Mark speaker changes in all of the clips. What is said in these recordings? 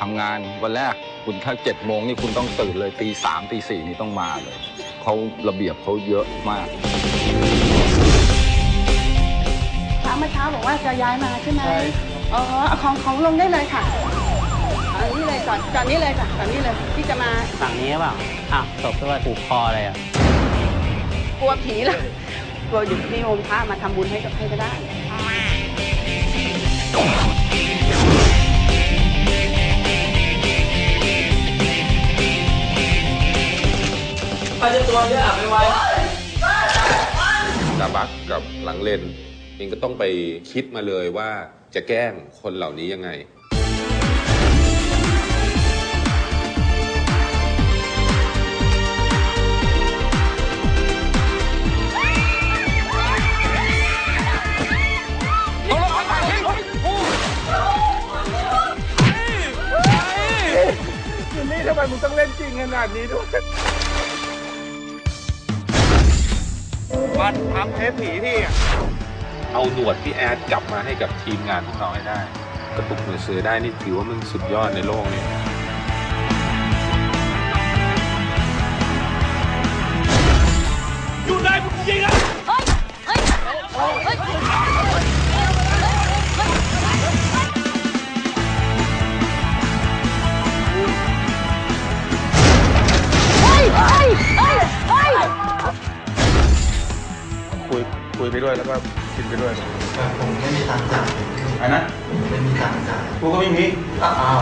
Speaker 1: ทำงานวันแรกคุณถ้าเจ็ดโมงนี่คุณต้องตื่นเลยตีสามตีสี่นี่ต้องมาเลยเขาระเบียบเขาเยอะมาก
Speaker 2: เช้าเมื่อเช้าบอกว่าจะย้ายมาใช่ไหมอ๋อเอาของของลงได้เลยค่ะอันนี้เลยก่อนก่อนนี้เลยค่ะก่อนนี้เลยที่จะมา
Speaker 3: ฝั่งนี้เปล่าอ้าวตบด้วยผูกคอเลยอะ
Speaker 2: กลัวผีเลยกลัวอยู่ที่โฮมพระมาทำบุญให้กับให้ก็ได้
Speaker 4: ตาบักกับหลังเลนเองก็ต้องไปคิดมาเลยว่าจะแกล้งคนเหล่านี้ยังไง
Speaker 5: นี่ทำไมมึงต้องเล่นจริงขนาดนี้ด้วย วันทำเทปผีพี่อะ
Speaker 4: เอาหนวดพี่แอดกลับมาให้กับทีมงานพวกเราให้ได้ กระตุกมือซื้อได้นี่ถือว่ามึงสุดยอดในโลกนี้
Speaker 5: คุยคุยไปด้วยแล้วก็กินไปด้วย
Speaker 6: ผมไม่มีตังค์จ่าย
Speaker 5: อันนั้น
Speaker 6: ผมไม่มีตังค์จ่าย
Speaker 5: กูก็ไม่มี
Speaker 6: อ้าว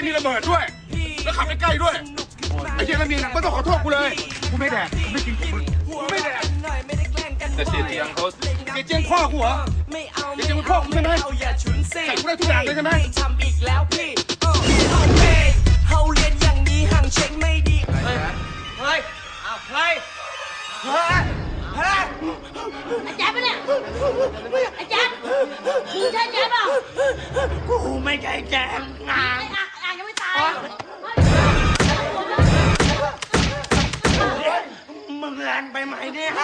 Speaker 7: ยนี่ระ
Speaker 5: เบิดด้วย แล้วขับใกล้ๆด้วย ไอ้เหี้ยแล้วมีหนังไม่ต้องขอโทษกูเลย กูไม่แดกกูไม่กินกูกูไม่แดก
Speaker 4: แต่เสียเตียงเขา
Speaker 5: เจ๊เจียงพ่อกูเหรอเจ๊เจียงเป็นพ่อกูใช่ไหมใส่กูได้ทุกอย่างเลยใช่ไหม
Speaker 7: ทำอีกแล้วพี่เออโอเคเฮาเรียนอย่างนี้ห่างเช็คไม่ดี เฮ้ย เฮ้ยเอาเฮ้ยเฮ้ยเฮ้ย
Speaker 8: อาจารย์ปะเนี่ยอาจารย์มึงใช่อาจารย์เปล่า
Speaker 7: กูไม่ใช่แกงงาน
Speaker 8: ไม่เอ ดีค